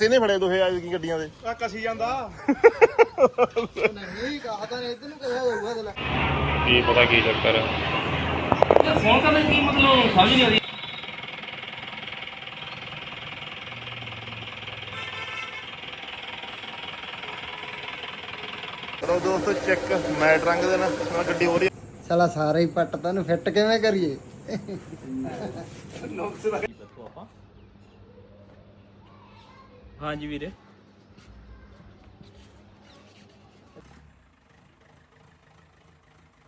ਨੁਕਸੇ ਨੇ ਫੜੇ ਦੋਹੇ ਅੱਜ ਕੀ ਗੱਡੀਆਂ ਦੇ? ਆ ਕਸੀ ਜਾਂਦਾ। ਨਹੀਂ ਕਹਤਾ ਨੇ ਇਧਰ ਨੂੰ ਕਿਹਾ ਜਾਊਗਾ ਤੇ ਲੈ ਕੀ ਪਤਾ ਕੀ ਚੱਕਰ ਹੈ ਫੋਨ ਕਰਨ ਦੀ ਕੀ ਮਤਲਬ ਸਮਝ ਨਹੀਂ ਆਉਂਦੀ ਕਰੋ ਦੋਸਤੋ ਚੈੱਕ ਮੈਟ ਰੰਗ ਦੇ ਨਾਲ ਨਾਲ ਗੱਡੀ ਹੋ ਰਹੀ। ਸਾਲਾ ਸਾਰਾ ਹੀ ਪੱਟ ਤੈਨੂੰ ਫਿੱਟ ਕਿਵੇਂ ਕਰੀਏ? ਹਾਂਜੀ ਵੀਰੇ।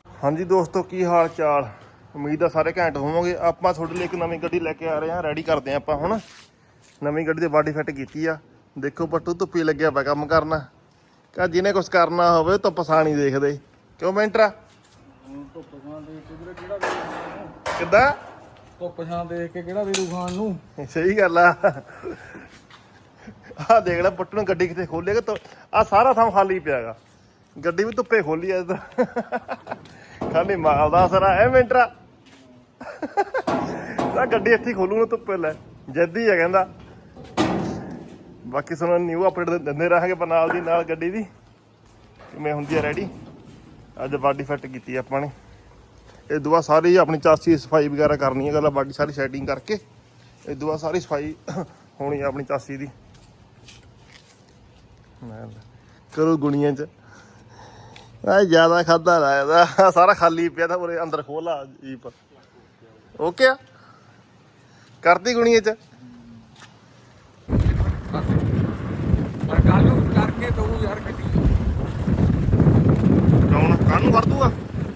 ਹਾਂਜੀ ਦੋਸਤੋ ਕੀ ਹਾਲ ਚਾਲ ਉਮੀਦ ਆ ਸਾਰੇ ਘੈਂਟ ਹੋਵੋਗੇ। ਆਪਾਂ ਤੁਹਾਡੇ ਲਈ ਇੱਕ ਨਵੀਂ ਗੱਡੀ ਲੈ ਕੇ ਆ ਰਹੇ ਹਾਂ ਰੈਡੀ ਕਰਦੇ ਹਾਂ ਆਪਾਂ ਹੁਣ। ਨਵੀਂ ਗੱਡੀ ਦੀ ਬਾਡੀ ਫਿੱਟ ਕੀਤੀ ਆ। ਦੇਖੋ ਪੱਟੂ ਧੁੱਪੀ ਲੱਗਿਆ ਪਿਆ ਕੰਮ ਕਰਨਾ। ਕਾ ਜਿਹਨੇ ਕੁਝ ਕਰਨਾ ਹੋਵੇ ਧੁੱਪ ਸਾਂ ਨਹੀਂ ਦੇਖਦੇ। ਕਿਉਂ ਮੈਂਟਰਾ? ਕਿੱਦਾਂ? ਧੁੱਪ ਛਾਂ ਦੇਖ ਕੇ ਕਿਹੜਾ ਦੇ ਦੂ ਖਾਣ ਨੂੰ? ਸਹੀ ਗੱਲ ਆ। ਆ ਦੇਖ ਲੈ ਪੁੱਟ ਨੂੰ ਗੱਡੀ ਕਿਤੇ ਖੋਲੇਗਾ ਆ ਸਾਰਾ ਥਾਂ ਖਾਲੀ ਪਿਆਗਾ ਗੱਡੀ ਵੀ ਧੁੱਪੇ ਖੋਲੀ ਐ ਤਾਂ ਖਾਲੀ ਮਾਲ ਦਾ ਸਾਰਾ ਐ ਮੈਂਟਰਾ ਤਾਂ ਗੱਡੀ ਇੱਥੇ ਖੋਲੂ ਨਾ ਧੁੱਪੇ ਲੈ। ਜੱਦੀ ਆ ਕਹਿੰਦਾ। ਬਾਕੀ ਸਾਨੂੰ ਨਿਊ ਅਪਡੇਟ ਦਿੰਦੇ ਰਹਾਂਗੇ ਪਰ ਨਾਲ ਦੀ, ਨਾਲ ਗੱਡੀ ਦੀ। ਕਿਵੇਂ ਹੁੰਦੀ ਆ ਰੈਡੀ ਅੱਜ ਬਾਡੀ ਫਿੱਟ ਕੀਤੀ ਆਪਾਂ ਨੇ। ਇਹ ਦੁਆ ਸਾਰੀ ਆਪਣੀ ਚਾਸੀ ਸਫ਼ਾਈ ਵਗੈਰਾ ਕਰਨੀ ਹੈ ਗੱਲ ਬਾਡੀ ਸਾਰੀ ਸੈਟਿੰਗ ਕਰਕੇ। ਇਹ ਦੁਆ ਸਾਰੀ ਸਫ਼ਾਈ ਹੋਣੀ ਆ ਆਪਣੀ ਚਾਸੀ ਦੀ। ਮੈਂ ਲੈ, ਕਰੋ ਗੁਣੀਆਂ ਚ। ਆ ਜ਼ਿਆਦਾ ਖਾਦਾ ਲਾਇਦਾ ਸਾਰਾ ਖਾਲੀ ਪਿਆ ਤਾਂ ਉਰੇ ਅੰਦਰ ਖੋਲਾ ਜੀਪ। ਓਕੇ ਆ? ਕਰਦੀ ਗੁਣੀਆਂ ਚ? ਪਰ ਕੱਲ ਨੂੰ ਕਰਕੇ ਦਊ ਯਾਰ ਗੱਡੀ। ਕੌਣ ਕਾਹਨੂੰ ਕਰ ਦੂਗਾ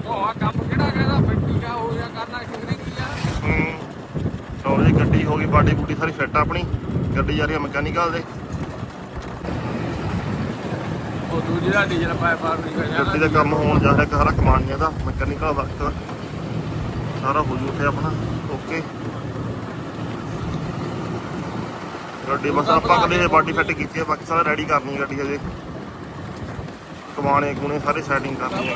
ਉਹ ਆ ਕੰਮ ਕਿਹੜਾ ਕਹਿੰਦਾ ਫੱਟੀ ਕਾ ਹੋ ਜਾ ਕਰਨਾ ਕਿਸਨੇ ਕੀ ਆ? ਹੂੰ। ਲਓ ਜੀ ਗੱਡੀ ਹੋ ਗਈ ਬਾਡੀ ਬੂਡੀ ਸਾਰੀ ਫਿੱਟ ਆ ਆਪਣੀ। ਗੱਡੀ ਜਾ ਰਹੀ ਆ ਮਕੈਨੀਕਲ ਦੇ। ਉਹ ਦੂਜੀ ਦਾ ਡੀਜ਼ਲ ਪਾਇਪ ਫਾਰ ਨਹੀਂ ਗੱਡੀ ਦਾ ਕੰਮ ਹੋਣ ਜਾ ਰਿਹਾ ਸਾਰਾ ਕਮਾਨੀਆਂ ਦਾ ਮਕੈਨੀਕਲ ਵਰਕ ਸਾਰਾ ਹੋ ਜੂ ਉੱਥੇ ਆਪਣਾ ਓਕੇ। ਗੱਡੀ ਬਸ ਆਪਾਂ ਕਦੇ ਬਾਡੀ ਫਿੱਟ ਕੀਤੀ ਹੈ ਬਾਕੀ ਸਾਰਾ ਰੈਡੀ ਕਰਨੀ ਗੱਡੀ ਅਜੇ। ਕਮਾਣੇ ਗੁਣੇ ਸਾਰੇ ਸੈਟਿੰਗ ਕਰਨੀ ਹੈ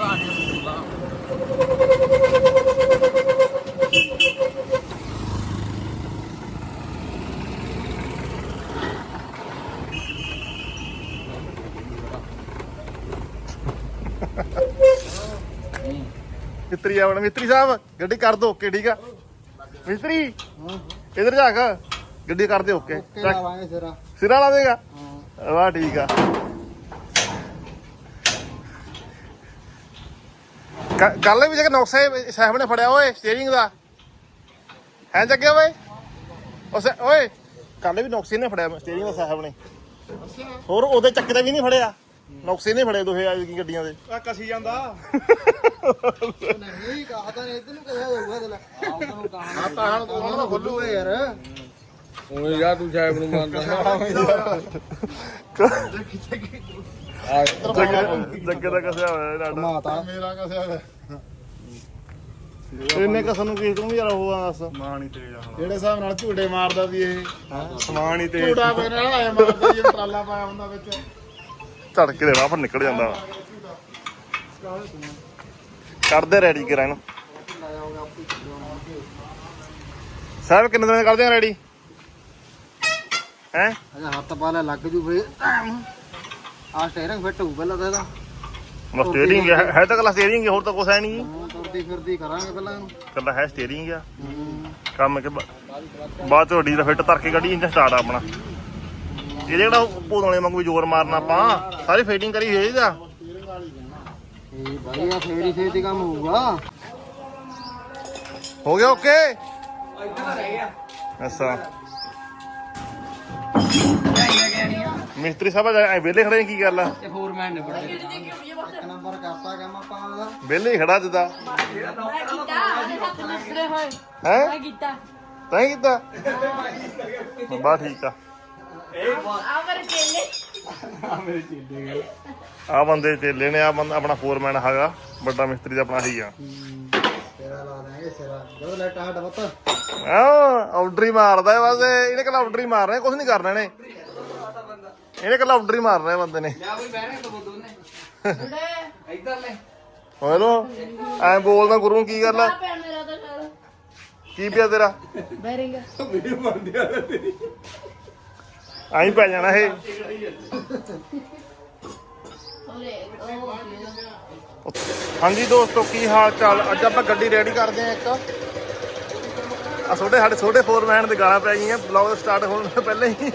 ਮਿਸਤਰੀ ਆਵਣ ਮਿਸਤਰੀ ਸਾਹਿਬ ਗੱਡੀ ਕਰ ਦੋ ਓਕੇ ਠੀਕ ਆ? ਮਿਸਤਰੀ ਇਧਰ ਜਾ ਕੇ ਗੱਡੀ ਕਰ ਦੇ ਓਕੇ ਲਾਵਾਂਗੇ ਸਿਰਾ। ਸਿਰਾ ਲਾ ਦੇਗਾ? ਵਾਹ ਠੀਕ ਆ। ਕੱਲ ਵੀ ਜੇ ਨੌਕਸੇ ਸਾਹਿਬ ਨੇ ਫੜਿਆ ਓਏ ਸਟੀਅਰਿੰਗ ਦਾ। ਹੈ ਜੱਗੇ ਓਏ? ਓਏ ਕੱਲ ਵੀ ਨੌਕਸੇ ਨੇ ਫੜਿਆ ਸਟੀਅਰਿੰਗ ਦਾ ਸਾਹਿਬ ਨੇ ਹੋਰ ਉਹਦੇ ਚੱਕਰੇ ਵੀ ਨਹੀਂ ਫੜਿਆ। ਨੌਕਸੇ ਨੇ ਫੜੇ ਦੋਹੇ ਅੱਜ ਕੀ ਗੱਡੀਆਂ ਦੇ? ਆ ਕਸੀ ਜਾਂਦਾ। ਨਹੀਂ ਕਹਤਾ ਨੇ ਇਧਰ ਨੂੰ ਕਿਹਾ ਜਾਊਗਾ ਤੇ ਲੈ ਆ ਤਾਂ ਹਣ ਤੂੰ ਖੋਲੂਗਾ ਯਾਰ। ਓਏ ਯਾਰ ਤੂੰ ਸਾਹਿਬ ਨੂੰ ਮੰਨਦਾ। ਜੱਗੇ ਜੱਗੇ ਦਾ ਕਸਿਆ ਹੋਇਆ ਮਾਤਾ ਮੇਰਾ ਕਸਿਆ ਇੰਨੇ ਕਸ ਨੂੰ ਕੀ ਤੂੰ ਵੀ ਯਾਰ ਉਹ ਆ ਦੱਸ। ਮਾਣੀ ਤੇਜ ਆ ਜਿਹੜੇ ਹਿਸਾਬ ਨਾਲ ਝੂਟੇ ਮਾਰਦਾ ਸੀ ਇਹ। ਸਮਾਨ ਹੀ ਤੇ ਝੂਟਾ ਪੈ ਨਾਲ ਆਇਆ ਮਾਰਦਾ ਜਿਵੇਂ ਟਰਾਲਾ ਪਾਇਆ ਹੁੰਦਾ ਵਿੱਚ। ਝੜਕੇ ਦੇ ਰਾਹ ਪਰ ਨਿਕਲ ਜਾਂਦਾ। ਵਾ ਕਰਦੇ ਰੈਡੀ ਕਰਾਂ ਇਹਨੂੰ। ਸਾਹਿਬ ਕਿੰਨੇ ਦਿਨ ਕਰਦੇ ਆ ਰੈਡੀ ਹੈ? ਅਜਾ ਹੱਥ ਪਾ ਲੈ ਲੱਗ ਜੂ ਫੇਰ। ਆ ਸਟੀਅਰਿੰਗ ਫਿੱਟ ਹੋਊ ਪਹਿਲਾਂ ਤਾਂ ਇਹਦਾ। ਸਟੀਅਰਿੰਗ ਹੈ ਹੈ ਤਾਂ ਕੱਲਾ ਸਟੀਅਰਿੰਗ ਹੋਰ ਤਾਂ ਕੁਛ ਹੈ ਨਹੀਂ। ਹਾਂ, ਤੁਰਦੀ ਫਿਰਦੀ ਕਰਾਂਗੇ ਪਹਿਲਾਂ ਇਹਨੂੰ। ਕੱਲਾ ਹੈ ਸਟੀਅਰਿੰਗ ਆ। ਹੂੰ। ਕੰਮ ਕੇ ਬਾ- ਬਾਅਦ ਚ ਡੀਜ਼ਲ ਫਿੱਟ ਧਰ ਕੇ ਗੱਡੀ ਇੰਜਨ ਸਟਾਰਟ ਆਪਣਾ। ਇਹਦੇ ਜਿਹੜਾ ਭੂਤ ਵਾਲੇ ਵਾਂਗੂ ਵੀ ਜ਼ੋਰ ਮਾਰਨਾ ਆਪਾਂ? ਸਾਰੀ ਫਿਟਿੰਗ ਕਰੀ ਹੋਈ ਇਹਦਾ। ਇਹ ਵਧੀਆ ਫੇਰ ਹੀ ਛੇਤੀ ਕੰਮ ਹੋਊਗਾ। ਹੋ ਗਿਆ ਓਕੇ ਅੱਛਾ। ਮਿਸਤਰੀ ਸਾਹਿਬ ਐ ਵਿਹਲੇ ਖੜੇ ਕੀ ਗੱਲ ਆ? ਤੇ ਫੋਰਮੈਨ ਨੇ ਬੜੇ ਇੱਕ ਨੰਬਰ ਕਰਤਾ ਕੰਮ ਆਪਾਂ। ਦਾ ਵਿਹਲੇ ਹੀ ਖੜਾ ਜਿੱਦਾਂ ਮੈਂ ਕੀਤਾ ਹੋਏ। ਹੈ? ਮੈਂ ਕੀਤਾ। ਤੈਂ ਕੀਤਾ? ਬਾ ਠੀਕ ਆ। ਆ ਮੇਰੇ ਚੇਲੇ ਆ ਬੰਦੇ ਚੇਲੇ ਨੇ ਆ ਬੰਦਾ ਆਪਣਾ ਫੋਰਮੈਨ ਹੈਗਾ ਵੱਡਾ ਮਿਸਤਰੀ ਦਾ ਆਪਣਾ ਹੀ ਆ। ਤੇਰਾ ਲਾ ਦਾਂਗੇ ਸਿਰਾ ਜਦੋਂ ਲੈ ਟਾਟ ਬੱਤ ਆ ਆਰਡਰ ਹੀ ਮਾਰਦਾ ਹੈ ਬਸ ਇਹ- ਇਹਨੇ ਕੱਲਾ ਆਰਡਰ ਹੀ ਮਾਰਨਾ ਕੁਝ ਨਹੀਂ ਕਰਨਾ ਇਹਨੇ। ਇਹਨੇ ਕੱਲਾ ਆਰਡਰ ਹੀ ਮਾਰਨਾ ਹੈ ਬੰਦੇ ਨੇ। ਹੋਏ ਲੋ। ਐ ਬੋਲਦਾ ਗੁਰੂ ਕੀ ਗੱਲ ਆ? ਆ ਪਿਆ ਮੇਰਾ ਤਾਂ ਸਾਰਾ। ਕੀ ਪਿਆ ਤੇਰਾ? ਬੈਰਿੰਗ ਆਈ ਪੈ ਜਾਣਾ ਇਹ। ਹਾਂਜੀ ਦੋਸਤੋ, ਕੀ ਹਾਲ ਚਾਲ? ਅੱਜ ਆਪਾਂ ਗੱਡੀ ਰੈਡੀ ਕਰਦੇ ਆਂ ਇੱਕ। ਆ ਛੋਟੇ ਸਾਡੇ ਛੋਟੇ ਫੋਰਮੈਨ ਦੇ ਗਾਲਾਂ ਪੈ ਗਈਆਂ। ਬਲੌਗ ਸਟਾਰਟ ਹੋਣ ਤੋਂ ਪਹਿਲਾਂ ਹੀ।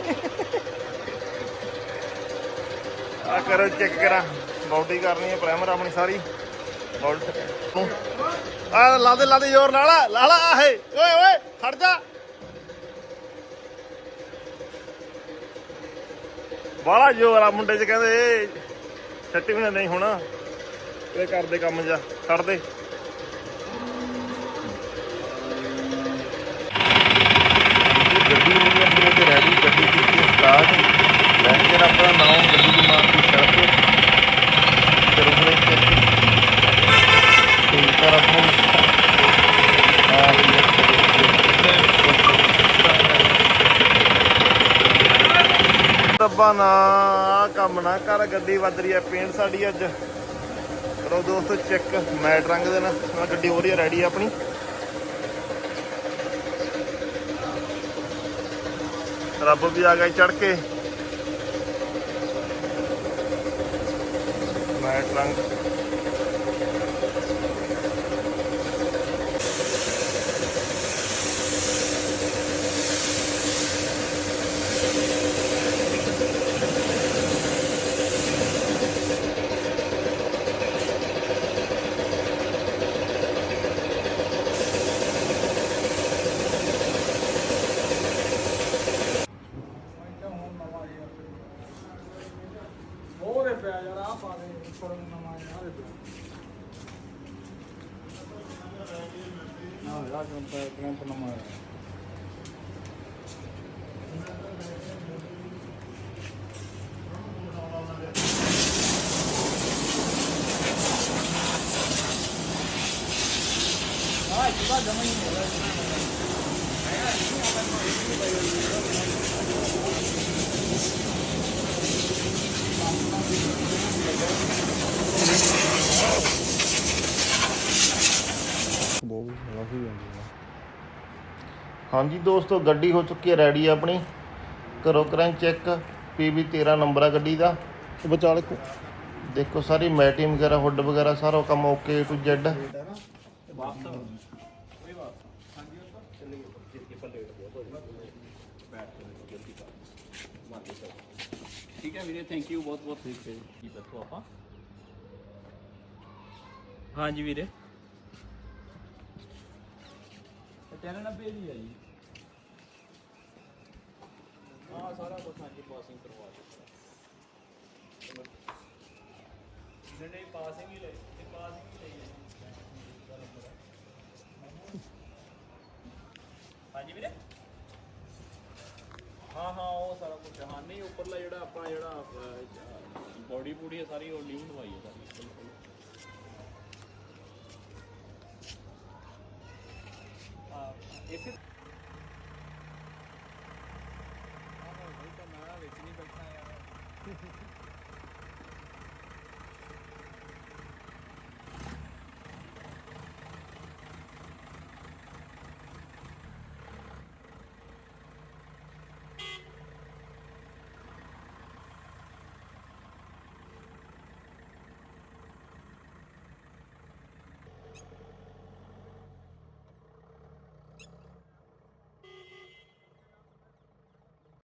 ਆ ਕਰੋ ਚੈੱਕ ਕਰਾਂ। ਬਾਡੀ ਕਰਨੀ ਹੈ ਪ੍ਰਾਈਮਰ ਆਪਣੀ ਸਾਰੀ। ਬਾਡੀ ਆ ਲਾ ਦੇ ਲਾ ਦੇ ਜ਼ੋਰ ਨਾਲ। ਲਾ ਲਾ ਆਹੇ ਓਏ ਓਏ, ਖੜ ਜਾ। ਬਾਲਾ ਜ਼ੋਰ ਆ ਮੁੰਡੇ ਚ ਕਹਿੰਦੇ ਛੱਟੀ ਵੀ ਨਹੀਂ ਹੁਣ। ਇਹ ਕਰਦੇ ਕੰਮ ਜਾ ਛੱਡ ਦੇ ਗੱਡੀ ਨੂੰ ਆਪਣੇ ਤੇ ਰੈਡੀ ਗੱਡੀ ਕੀਤੀ ਸਟਾਰਟ ਲੈ ਕੇ ਆਪਣਾ ਨਾਮ ਗੱਡੀ ਦੀ ਮਾਰਕੀ ਸੜਕ ਕਰੋ ਬ੍ਰੇਕ ਤੇ ਤੇ ਕਰ ਆਪਣਾ ਦੱਬਾ ਨਾ, ਆਹ ਕੰਮ ਨਾ ਕਰ, ਗੱਡੀ ਵੱਧ ਰਹੀ ਹੈ ਪੇਂਟ ਸਾਡੀ ਅੱਜ। ਕਰੋ ਦੋਸਤੋ ਚੈੱਕ ਮੈਟ ਰੰਗ ਦੇ ਨਾਲ ਗੱਡੀ ਹੋ ਰਹੀ ਹੈ ਰੈਡੀ ਆਪਣੀ। ਰੱਬ ਵੀ ਆ ਗਿਆ ਚੜ ਕੇ। ਮੈਟ ਰੰਗ ਉਹਦੇ ਪਿਆ ਯਾਰ ਆ ਪਾ ਦੇ ਉੱਪਰ ਨੂੰ ਨਵਾਂ ਯਾਰ ਦੇ ਪਿਆ ਨਾ ਯਾਰ ਕੰਪਾ ਕੰਪ ਨਵਾਂ ਆਇਆ ਹਾਂਜੀ ਦੋਸਤੋ ਗੱਡੀ ਹੋ ਚੁੱਕੀ ਹੈ ਰੈਡੀ ਆਪਣੀ। ਕਰੋ ਕਰਾਂ ਚੈੱਕ ਪੀਬੀ 13 ਨੰਬਰ ਆ ਗੱਡੀ ਦਾ। ਵਿਚਾਲੇ ਦੇਖੋ ਸਾਰੀ ਮੈਟਿੰਗ ਵਗੈਰਾ ਹੁੱਡ ਵਗੈਰਾ ਸਾਰਾ ਕੰਮ ਓਕੇ ਟੂ ਜ਼ੈਡ ਠੀਕ ਹੈ ਵੀਰੇ ਥੈਂਕ ਯੂ ਬਹੁਤ ਬਹੁਤ ਠੀਕ ਹੈ। ਕੀ ਦੱਸੋ ਆਪਾਂ। ਹਾਂਜੀ ਵੀਰੇ। ਚੈਨਲ 90 ਦੀ ਹੈ ਜੀ। ਹਾਂ, ਸਾਰਾ ਕੁਝ ਹਾਂਜੀ ਪਾਸਿੰਗ ਕਰਵਾ ਦਿੱਤਾ। ਜਿਹੜੇ ਪਾਸਿੰਗ ਹੀ ਲੈ ਤੇ ਪਾਸਿੰਗ ਹੀ ਲਈ ਹਾਂਜੀ ਵੀਰੇ? ਹਾਂ ਹਾਂ, ਉਹ ਸਾਰਾ ਕੁਝ ਹਾਂ। ਨਹੀਂ, ਉੱਪਰਲਾ ਜਿਹੜਾ ਆਪਣਾ ਜਿਹੜਾ ਬੋਡੀ ਪੂਰੀ ਹੈ, ਸਾਰੀ ਉਹ ਨਿਊ ਨਵਾਈ ਹੈ ਸਾਰੀ। ਬਿਲਕੁਲ ਹਾਂ, ਇਸੇ ਵਿੱਚ ਨਹੀਂ ਬੈਠਾ ਯਾਰ।